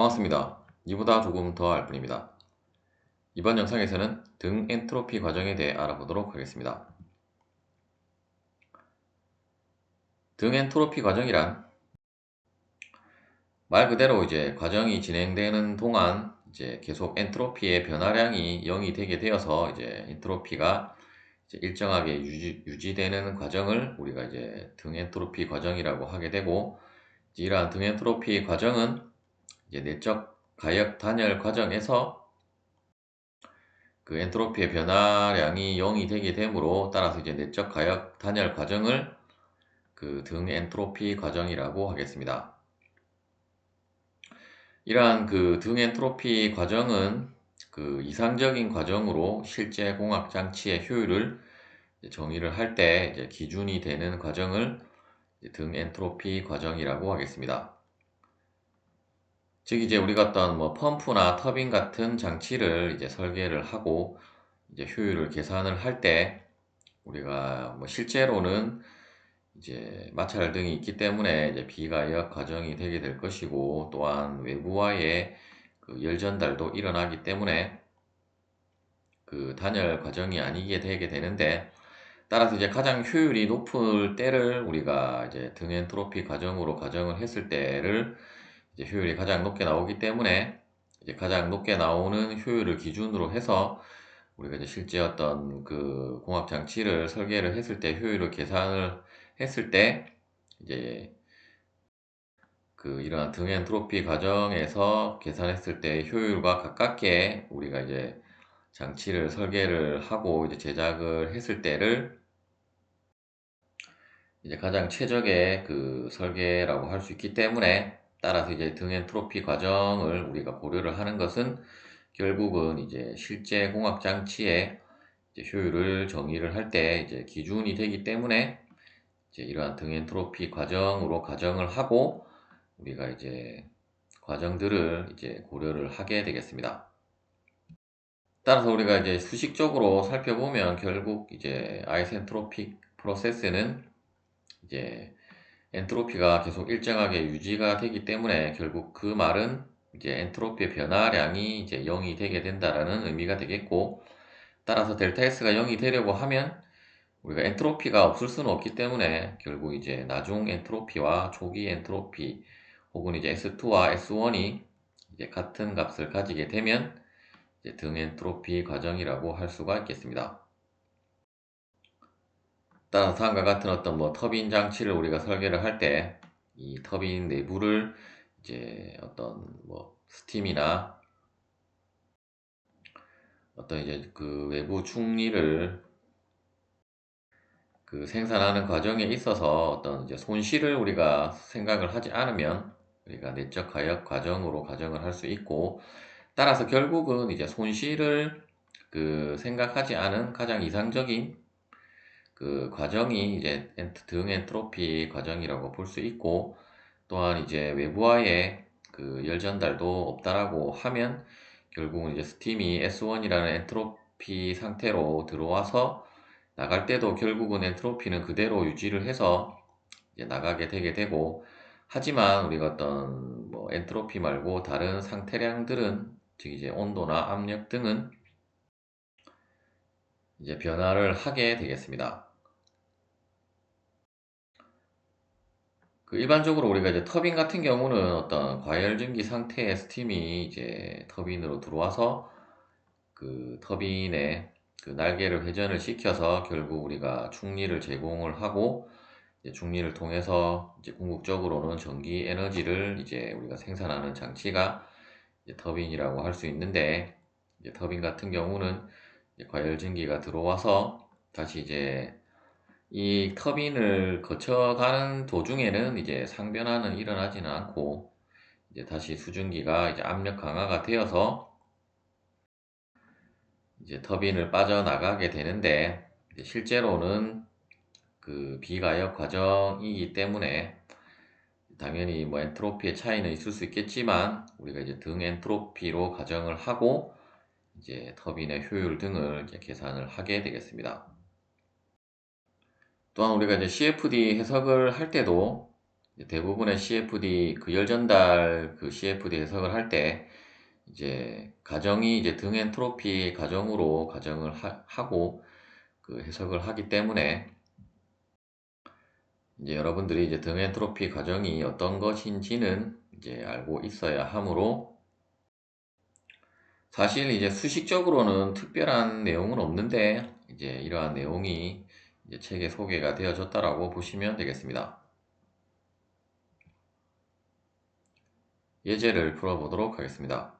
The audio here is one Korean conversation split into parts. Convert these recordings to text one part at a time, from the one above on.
반갑습니다. 이보다 조금 더 알 뿐입니다. 이번 영상에서는 등 엔트로피 과정에 대해 알아보도록 하겠습니다. 등 엔트로피 과정이란 말 그대로 이제 과정이 진행되는 동안 이제 계속 엔트로피의 변화량이 0이 되게 되어서 이제 엔트로피가 이제 일정하게 유지, 유지되는 과정을 우리가 이제 등 엔트로피 과정이라고 하게 되고 이러한 등 엔트로피 과정은 이제 내적 가역 단열 과정에서 그 엔트로피의 변화량이 0이 되게 되므로 따라서 이제 내적 가역 단열 과정을 그 등 엔트로피 과정이라고 하겠습니다. 이러한 그 등 엔트로피 과정은 그 이상적인 과정으로 실제 공학 장치의 효율을 정의를 할 때 기준이 되는 과정을 등 엔트로피 과정이라고 하겠습니다. 즉 이제 우리가 어떤 뭐 펌프나 터빈 같은 장치를 이제 설계를 하고 이제 효율을 계산을 할 때 우리가 뭐 실제로는 이제 마찰 등이 있기 때문에 이제 비가역 과정이 되게 될 것이고 또한 외부와의 그 열 전달도 일어나기 때문에 그 단열 과정이 아니게 되게 되는데 따라서 이제 가장 효율이 높을 때를 우리가 이제 등 엔트로피 과정으로 가정을 했을 때를 이제 효율이 가장 높게 나오기 때문에 이제 가장 높게 나오는 효율을 기준으로 해서 우리가 이제 실제 어떤 그 공학 장치를 설계를 했을 때 효율을 계산을 했을 때 이제 그 이러한 등 엔트로피 과정에서 계산했을 때 효율과 가깝게 우리가 이제 장치를 설계를 하고 이제 제작을 했을 때를 이제 가장 최적의 그 설계라고 할 수 있기 때문에 따라서 이제 등엔트로피 과정을 우리가 고려를 하는 것은 결국은 이제 실제 공학 장치의 효율을 정의를 할 때 이제 기준이 되기 때문에 이제 이러한 등엔트로피 과정으로 가정을 하고 우리가 이제 과정들을 이제 고려를 하게 되겠습니다. 따라서 우리가 이제 수식적으로 살펴보면 결국 이제 아이센트로픽 프로세스는 이제 엔트로피가 계속 일정하게 유지가 되기 때문에 결국 그 말은 이제 엔트로피의 변화량이 이제 0이 되게 된다라는 의미가 되겠고 따라서 델타 S가 0이 되려고 하면 우리가 엔트로피가 없을 수는 없기 때문에 결국 이제 나중 엔트로피와 초기 엔트로피 혹은 이제 S2와 S1이 이제 같은 값을 가지게 되면 이제 등 엔트로피 과정이라고 할 수가 있겠습니다. 따라서 다음과 같은 어떤 뭐 터빈 장치를 우리가 설계를 할 때 이 터빈 내부를 이제 어떤 뭐 스팀이나 어떤 이제 그 외부 충리를 그 생산하는 과정에 있어서 어떤 이제 손실을 우리가 생각을 하지 않으면 우리가 내적 가역 과정으로 가정을 할 수 있고 따라서 결국은 이제 손실을 그 생각하지 않은 가장 이상적인 그 과정이 이제 등 엔트로피 과정이라고 볼 수 있고 또한 이제 외부와의 그 열 전달도 없다라고 하면 결국은 이제 스팀이 S1이라는 엔트로피 상태로 들어와서 나갈 때도 결국은 엔트로피는 그대로 유지를 해서 이제 나가게 되게 되고 하지만 우리가 어떤 뭐 엔트로피 말고 다른 상태량들은 즉 이제 온도나 압력 등은 이제 변화를 하게 되겠습니다. 그 일반적으로 우리가 이제 터빈 같은 경우는 어떤 과열증기 상태의 스팀이 이제 터빈으로 들어와서 그 터빈의 그 날개를 회전을 시켜서 결국 우리가 충리를 제공을 하고 충리를 통해서 이제 궁극적으로는 전기 에너지를 이제 우리가 생산하는 장치가 터빈이라고 할 수 있는데 터빈 같은 경우는 과열증기가 들어와서 다시 이제 이 터빈을 거쳐가는 도중에는 이제 상변화는 일어나지는 않고 이제 다시 수증기가 이제 압력 강화가 되어서 이제 터빈을 빠져나가게 되는데 실제로는 그 비가역 과정이기 때문에 당연히 뭐 엔트로피의 차이는 있을 수 있겠지만 우리가 이제 등 엔트로피로 가정을 하고 이제 터빈의 효율 등을 계산을 하게 되겠습니다. 또한 우리가 이제 CFD 해석을 할 때도 대부분의 CFD 그 열전달 그 CFD 해석을 할 때 이제 가정이 이제 등 엔트로피 가정으로 가정을 하, 고그 해석을 하기 때문에 이제 여러분들이 이제 등 엔트로피 가정이 어떤 것인지는 이제 알고 있어야 하므로 사실 이제 수식적으로는 특별한 내용은 없는데 이제 이러한 내용이 책에 소개가 되어졌다라고 보시면 되겠습니다. 예제를 풀어보도록 하겠습니다.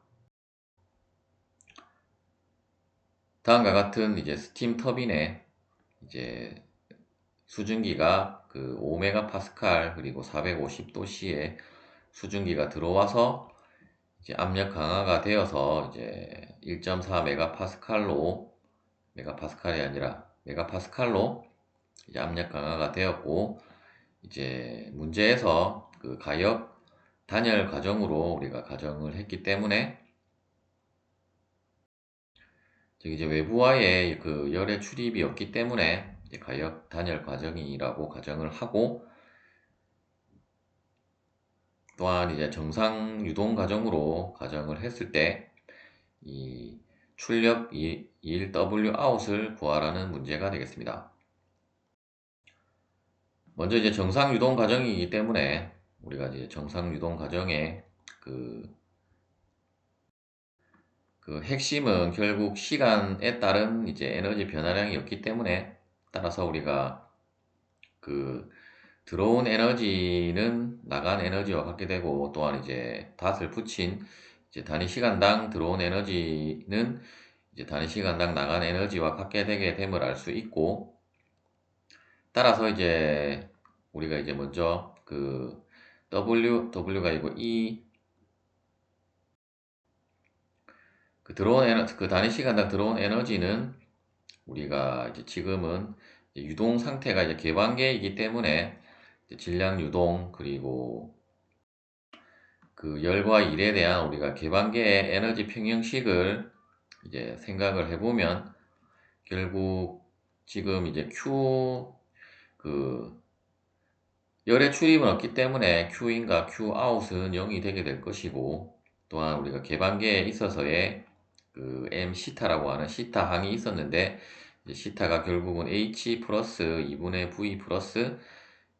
다음과 같은 이제 스팀 터빈에 이제 수증기가 그 5메가파스칼 그리고 450도씨의 수증기가 들어와서 이제 압력 강화가 되어서 이제 1.4 메가파스칼로 메가파스칼이 아니라 메가파스칼로 이제 압력 강화가 되었고 이제 문제에서 그 가역 단열 과정으로 우리가 가정을 했기 때문에 즉 이제 외부와의 그 열의 출입이 없기 때문에 가역 단열 과정이라고 가정을 하고 또한 이제 정상 유동 과정으로 가정을 했을 때 이 출력 1W 아웃을 구하라는 문제가 되겠습니다. 먼저 이제 정상 유동 과정이기 때문에 우리가 이제 정상 유동 과정에 그, 그 핵심은 결국 시간에 따른 이제 에너지 변화량이었기 때문에 따라서 우리가 그 들어온 에너지는 나간 에너지와 같게 되고 또한 이제 닷을 붙인 이제 단위 시간당 들어온 에너지는 이제 단위 시간당 나간 에너지와 같게 되게 됨을 알 수 있고 따라서 이제 우리가 이제 먼저 그 W, W가 아니고 E. 그 들어온 에너지, 그 단위 시간당 들어온 에너지는 우리가 이제 지금은 이제 유동 상태가 이제 개방계이기 때문에 질량 유동 그리고 그 열과 일에 대한 우리가 개방계의 에너지 평형식을 이제 생각을 해보면 결국 지금 이제 Q 그 열의 출입은 없기 때문에 Q인과 Qout은 0이 되게 될 것이고 또한 우리가 개방계에 있어서의 그 M 시타라고 하는 시타 항이 있었는데 시타가 결국은 H 플러스 2분의 V 플러스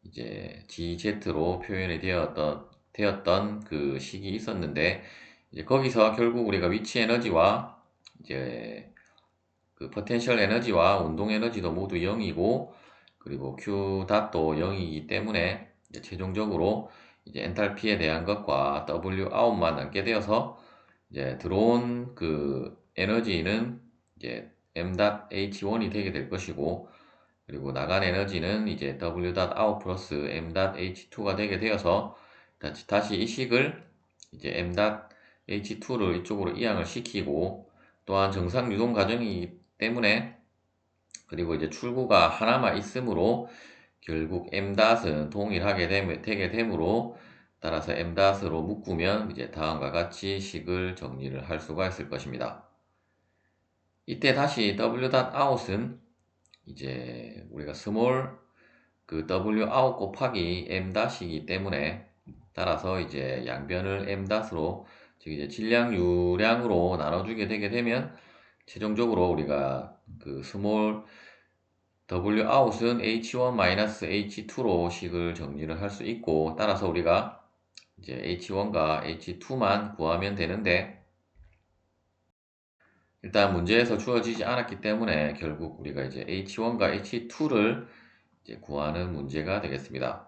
이제 GZ로 표현이 되었던 되었던 그 식이 있었는데 이제 거기서 결국 우리가 위치 에너지와 이제 그 포텐셜 에너지와 운동 에너지도 모두 0이고 그리고 Q 닷도 0이기 때문에 최종적으로 이제 엔탈피에 대한 것과 W 아웃만 남게 되어서 이제 들어온 그 에너지는 이제 m h1이 되게 될 것이고 그리고 나간 에너지는 이제 w out 플러스 m h2가 되게 되어서 다시, 다시 이 식을 이제 m h2를 이쪽으로 이항을 시키고 또한 정상 유동 과정이기 때문에 그리고 이제 출구가 하나만 있으므로 결국 m-은 동일하게 되게 되므로 따라서 m-로 묶으면 이제 다음과 같이 식을 정리를 할 수가 있을 것입니다. 이때 다시 w.out은 이제 우리가 스몰 그 w.out 곱하기 m-이기 때문에 따라서 이제 양변을 m-로 즉 이제 질량 유량으로 나눠주게 되게 되면 최종적으로 우리가 그 스몰 w out은 h1-h2로 식을 정리를 할 수 있고 따라서 우리가 이제 h1과 h2만 구하면 되는데 일단 문제에서 주어지지 않았기 때문에 결국 우리가 이제 H1과 H2를 이제 구하는 문제가 되겠습니다.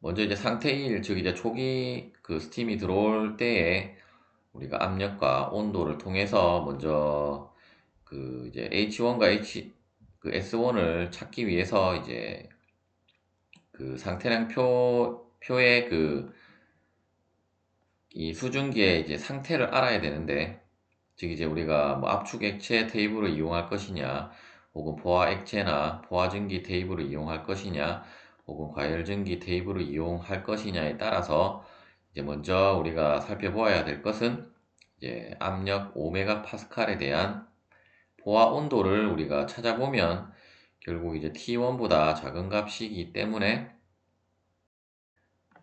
먼저 이제 상태 1, 즉 이제 초기 그 스팀이 들어올 때에 우리가 압력과 온도를 통해서 먼저 그 이제 H1과 H 그 S1을 찾기 위해서 이제 그 상태량 표 표의 그 이 수증기의 이제 상태를 알아야 되는데 즉 이제 우리가 뭐 압축 액체 테이블을 이용할 것이냐 혹은 포화 액체나 포화 증기 테이블을 이용할 것이냐 혹은 과열 증기 테이블을 이용할 것이냐에 따라서 이제 먼저 우리가 살펴보아야 될 것은 이제 압력 5메가 파스칼에 대한 포화 온도를 우리가 찾아보면 결국 이제 T1보다 작은 값이기 때문에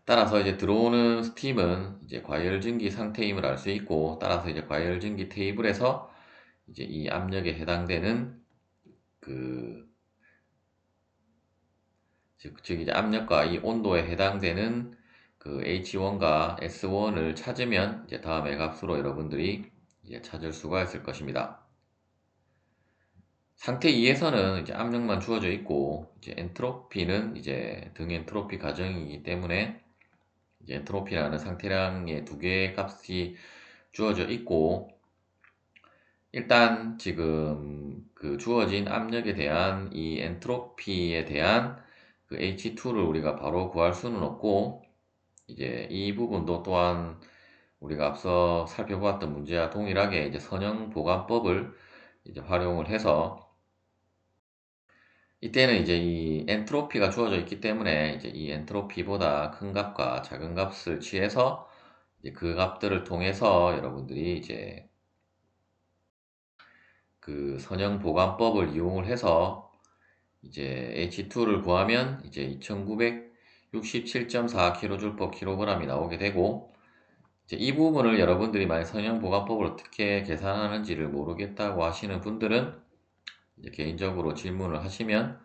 따라서 이제 들어오는 스팀은 이제 과열증기 상태임을 알 수 있고 따라서 이제 과열증기 테이블에서 이제 이 압력에 해당되는 그 즉, 즉 이제 압력과 이 온도에 해당되는 그 H1과 S1을 찾으면 이제 다음의 값으로 여러분들이 이제 찾을 수가 있을 것입니다. 상태 2에서는 이제 압력만 주어져 있고 이제 엔트로피는 이제 등 엔트로피 가정이기 때문에 이제 엔트로피라는 상태량의 두 개의 값이 주어져 있고 일단 지금 그 주어진 압력에 대한 이 엔트로피에 대한 그 H2를 우리가 바로 구할 수는 없고 이제 이 부분도 또한 우리가 앞서 살펴보았던 문제와 동일하게 이제 선형 보관법을 이제 활용을 해서 이때는 이제 이 엔트로피가 주어져 있기 때문에 이제 이 엔트로피보다 큰 값과 작은 값을 취해서 이제 그 값들을 통해서 여러분들이 이제 그 선형 보관법을 이용을 해서 이제 H2를 구하면 이제 2967.4kJ/kg이 나오게 되고 이 부분을 여러분들이 만약 선형 보관법을 어떻게 계산하는지를 모르겠다고 하시는 분들은 개인적으로 질문을 하시면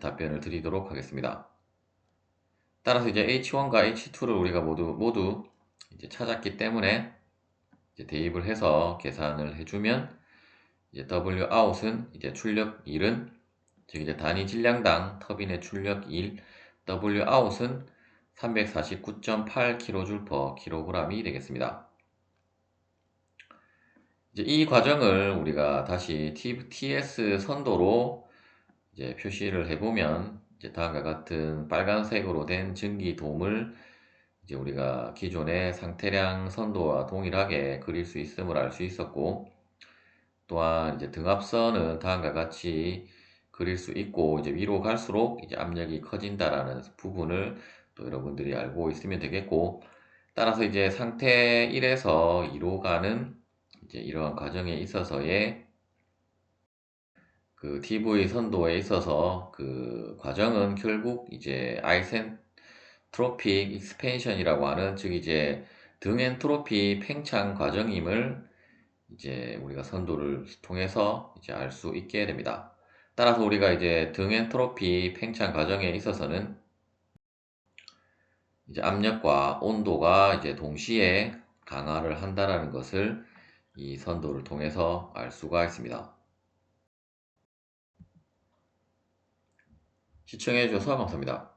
답변을 드리도록 하겠습니다. 따라서 이제 H1과 H2를 우리가 모두 모두 이제 찾았기 때문에 이제 대입을 해서 계산을 해주면 이제 W out은 이제 출력 1은 즉 이제 단위 질량당 터빈의 출력 1 W out은 349.8kJ/kg이 되겠습니다. 이제 이 과정을 우리가 다시 TS 선도로 이제 표시를 해보면 이제 다음과 같은 빨간색으로 된 증기돔을 이제 우리가 기존의 상태량 선도와 동일하게 그릴 수 있음을 알 수 있었고 또한 이제 등압선은 다음과 같이 그릴 수 있고 이제 위로 갈수록 이제 압력이 커진다라는 부분을 또 여러분들이 알고 있으면 되겠고 따라서 이제 상태 1에서 2로 가는 이제 이러한 과정에 있어서의 그 TV 선도에 있어서 그 과정은 결국 이제 아이센트로픽 익스펜션이라고 하는 즉 이제 등 엔트로피 팽창 과정임을 이제 우리가 선도를 통해서 이제 알 수 있게 됩니다. 따라서 우리가 이제 등 엔트로피 팽창 과정에 있어서는 이제 압력과 온도가 이제 동시에 강화를 한다라는 것을 이 선도를 통해서 알 수가 있습니다. 시청해 주셔서 감사합니다.